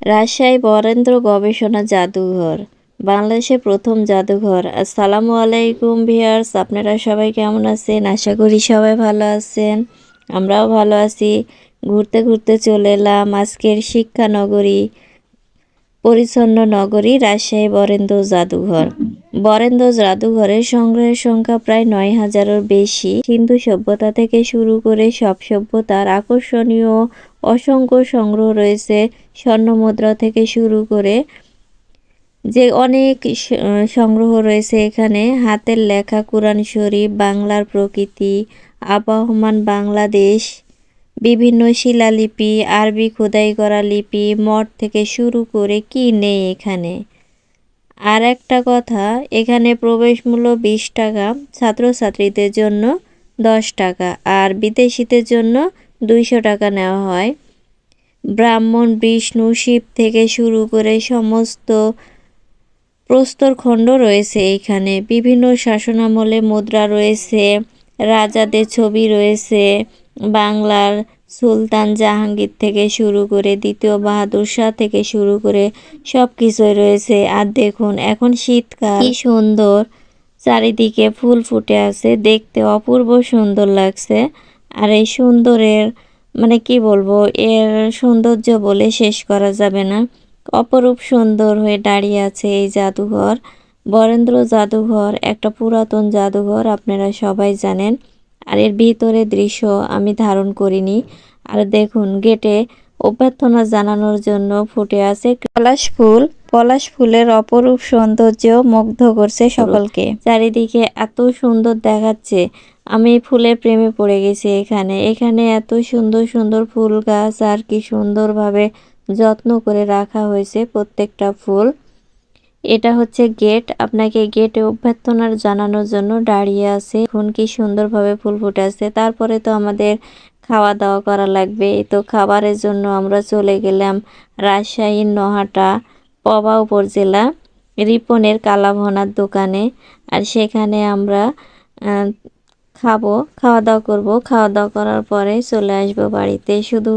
রাজশাহী বরেন্দ্র গবেষণা জাদুঘর বাংলাদেশের প্রথম জাদুঘর। আসসালামু আলাইকুম ভিয়ার্স আপনারা সবাই কেমন আছেন? আশা করি সবাই ভালো আছেন। আমরাও ভালো আছি। ঘুরতে ঘুরতে চলে এলাম আজকের শিক্ষা নগরী, পরিচ্ছন্ন নগরী রাজশাহী বরেন্দ্র জাদুঘর। বরেন্দ্র জাদুঘরের সংগ্রহের সংখ্যা প্রায় নয় হাজারের বেশি। হিন্দু সভ্যতা থেকে শুরু করে সব সভ্যতার আকর্ষণীয় অসংখ্য সংগ্রহ রয়েছে স্বর্ণ মুদ্রা থেকে শুরু করে যে অনেক সংগ্রহ রয়েছে এখানে। হাতের লেখা, কোরআন শরীফ, বাংলার প্রকৃতি, আবহমান বাংলাদেশ, বিভিন্ন শিলালিপি, আরবি খোদাই করা লিপি, মঠ থেকে শুরু করে কি নেই এখানে। আর একটা কথা, এখানে প্রবেশ মূল্য বিশ টাকা, ছাত্রছাত্রীদের জন্য দশ টাকা, আর বিদেশিদের জন্য দুইশো টাকা নেওয়া হয়। ব্রাহ্মণ, বিষ্ণু, শিব থেকে শুরু করে সমস্ত প্রস্তরখণ্ড রয়েছে এইখানে বিভিন্ন শাসনামলে মুদ্রা রয়েছে, রাজাদের ছবি রয়েছে, বাংলার সুলতান জাহাঙ্গীর থেকে শুরু করে দ্বিতীয় বাহাদুর শাহ থেকে শুরু করে সব কিছুই রয়েছে। আর দেখুন, এখন শীতকাল। কি সুন্দর, চারিদিকে ফুল ফুটে আছে, দেখতে অপূর্ব সুন্দর লাগছে। আর এই সুন্দরের মানে কি বলব, এর সৌন্দর্য বলে শেষ করা যাবে না। অপরূপ সুন্দর হয়ে দাঁড়িয়ে আছে এই জাদুঘর। বরেন্দ্র জাদুঘর, একটা পুরাতন জাদুঘর আপনারা সবাই জানেন। আর এর ভিতরে দৃশ্য আমি ধারণ করিনি। আর দেখুন, গেটে অভ্যর্থনা জানানোর জন্য ফুটে আছে পলাশ ফুল। পলাশ ফুলের অপরূপ সৌন্দর্য মুগ্ধ করছে সকলকে। চারিদিকে এত সুন্দর দেখাচ্ছে। আমি ফুলের প্রেমে পড়ে গেছি এখানে। এখানে এত সুন্দর সুন্দর ফুল গাছ আর কি সুন্দরভাবে যত্ন করে রাখা হয়েছে প্রত্যেকটা ফুল। এটা হচ্ছে গেট। আপনাকে গেটে অভ্যর্থনার জানানোর জন্য দাঁড়িয়ে আছে। এখন কি সুন্দরভাবে ফুল ফুটে আছে। তারপরে তো আমাদের খাওয়া দাওয়া করা লাগবে। তো খাবারের জন্য আমরা চলে গেলাম রাজশাহীর নহাটা। পবা উপজেলা রিপনের কালাভনার দোকানে। আর সেখানে আমরা খাব খাওয়া দাওয়া করব। খাওয়া দাওয়া করার পরে চলে আসব বাড়িতে। শুধু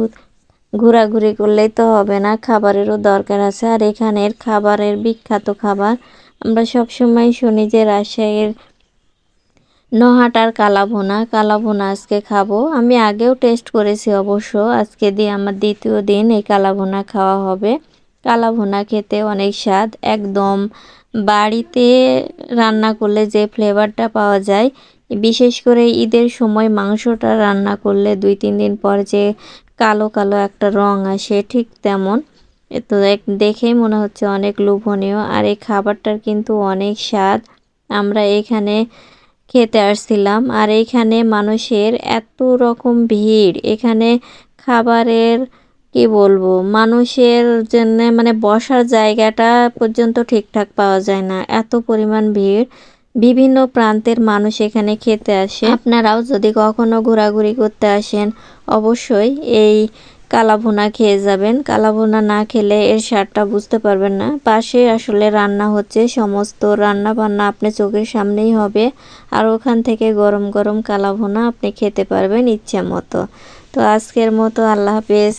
ঘোরাঘুরি করলেই তো হবে না, খাবারেরও দরকার আছে। আর এখানের খাবারের বিখ্যাত খাবার, আমরা সব সময় শুনি যে রাজশাহীর নহাটার কালাভোনা। কালাভোনা আজকে খাব। আমি আগেও টেস্ট করেছি অবশ্য। আজকে দিয়ে আমার দ্বিতীয় দিন এই কালাভোনা খাওয়া হবে। কালাভুনা খেতে অনেক স্বাদ। একদম বাড়িতে রান্না করলে যে ফ্লেভারটা পাওয়া যায়, বিশেষ করে ঈদের সময় মাংসটা রান্না করলে দুই তিন দিন পর যে কালো কালো একটা রং আসে ঠিক তেমন। তো দেখেই মনে হচ্ছে অনেক লোভনীয়। আর এই খাবারটার কিন্তু অনেক স্বাদ। আমরা এখানে খেতে আসছিলাম আর এইখানে মানুষের এত রকম ভিড়। এখানে খাবারের কি বলব? মানুষের জন্য মানে বসার জায়গাটা পর্যন্ত ঠিকঠাক পাওয়া যায় না। এত পরিমাণ ভিড়। বিভিন্ন প্রান্তের মানুষ এখানে খেতে আসে। আপনারাও যদি কখনো ঘোরাঘুরি করতে আসেন, অবশ্যই এই কালাভুনা খেয়ে যাবেন। কালাভুনা না খেলে এর স্বাদটা বুঝতে পারবেন না। পাশে আসলে রান্না হচ্ছে, সমস্ত রান্না বান্না আপনি চোখের সামনেই হবে। আর ওখান থেকে গরম গরম কালাভুনা আপনি খেতে পারবেন ইচ্ছে মতো। তো আজকের মতো আল্লাহ হাফেজ।